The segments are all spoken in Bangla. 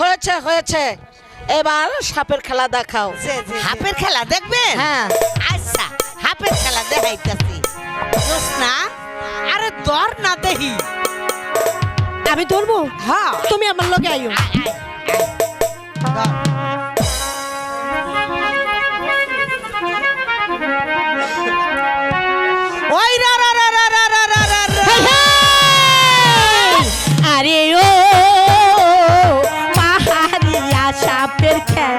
হয়েছে হয়েছে। এবার সাপের খেলা দেখাও। সাপের খেলা দেখবে হ্যাঁ। আচ্ছা সাপের খেলা দেখাইতেছি। না আরে দর না দেহি আমি ধরবো? হ্যাঁ। তুমি আমার লগে আইও। Upper Cat.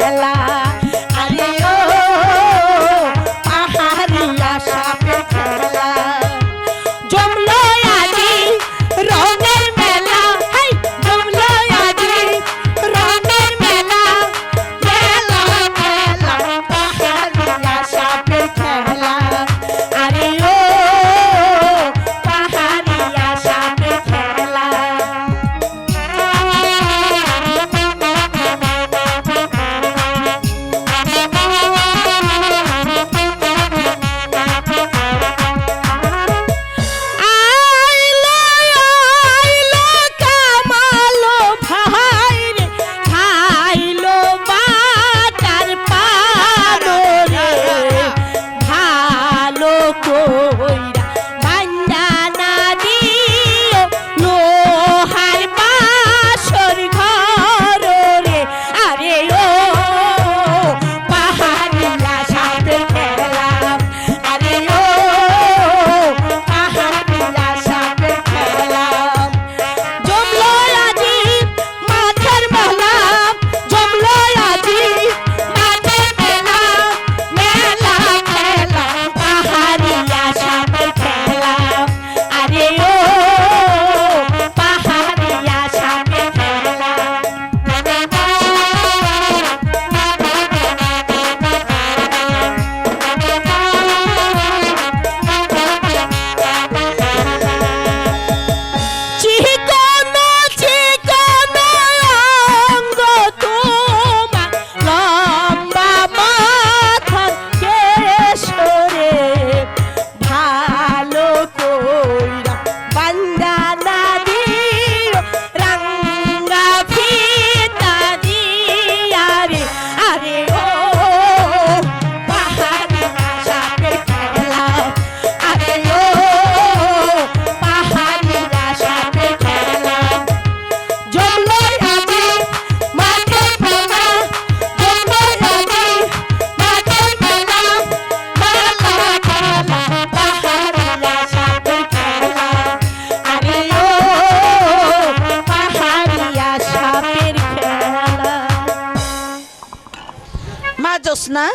জোসনা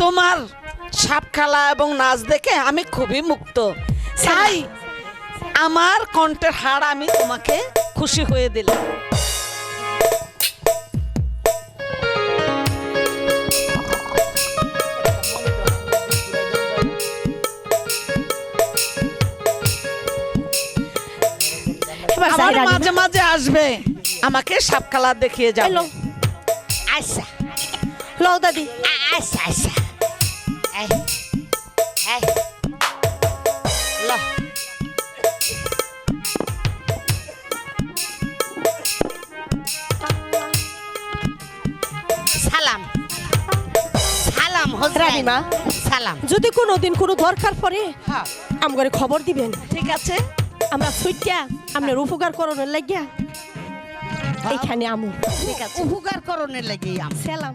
তোমার সাপ খেলা এবং নাচ দেখে আমি খুবই মুক্ত। তাই আমার কণ্ঠের হাড় আমি তোমাকে খুশি হয়ে দিলাম। আমার মাঝে মাঝে আসবে। আমাকে সাপ খেলা দেখিয়ে যাবে আচ্ছা। লও দাদি আচ্ছা আচ্ছা। সালাম সালাম রানীমা। সালাম যদি কোনোদিন কোনো দরকার পড়ে হ্যাঁ। আমগরে খবর দিবেন। ঠিক আছে। আমরা সুইটা আপনার উপকার করণের লাগিয়া এইখানে আমু। ঠিক আছে। উপকার করণের লাগি আম। সালাম।